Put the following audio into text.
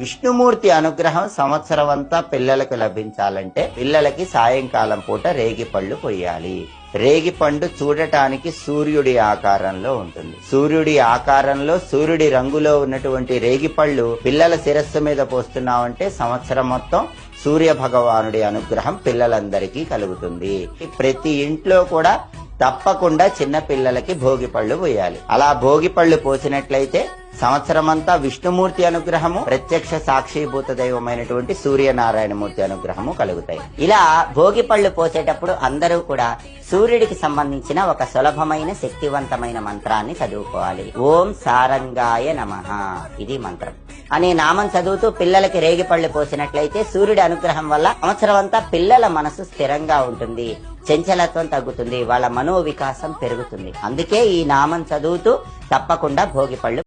విష్ణుమూర్తి అనుగ్రహం సంవత్సరం అంతా పిల్లలకు లభించాలంటే పిల్లలకి సాయంకాలం పూట రేగి పళ్ళు పొయ్యాలి రేగి పండు చూడటానికి సూర్యుడి ఆకారంలో ఉంటుంది. సూర్యుడి ఆకారంలో సూర్యుడి రంగులో ఉన్నటువంటి రేగి పళ్ళు పిల్లల శిరస్సు మీద పోస్తున్నామంటే సంవత్సరం మొత్తం సూర్య భగవానుడి అనుగ్రహం పిల్లలందరికీ కలుగుతుంది. ప్రతి ఇంట్లో కూడా తప్పకుండా చిన్న పిల్లలకి భోగి పళ్ళు పోయాలి. అలా భోగి పళ్ళు పోసినట్లయితే సంవత్సరమంతా విష్ణుమూర్తి అనుగ్రహము ప్రత్యక్ష సాక్షిభూత దైవమైనటువంటి సూర్యనారాయణమూర్తి అనుగ్రహము కలుగుతాయి. ఇలా భోగి పళ్ళు పోసేటప్పుడు అందరూ కూడా సూర్యుడికి సంబంధించిన ఒక సులభమైన శక్తివంతమైన మంత్రాన్ని చదువుకోవాలి. ఓం సారంగాయ నమ. ఇది మంత్రం. అనే నామం చదువుతూ పిల్లలకి రేగిపళ్ళు పోసినట్లయితే సూర్యుడి అనుగ్రహం వల్ల సంవత్సరం అంతా పిల్లల మనసు స్థిరంగా ఉంటుంది. చంచలత్వం తగ్గుతుంది వాళ్ళ మనో వికాసం పెరుగుతుంది. అందుకే ఈ నామం చదువుతూ తప్పకుండా భోగి పళ్ళు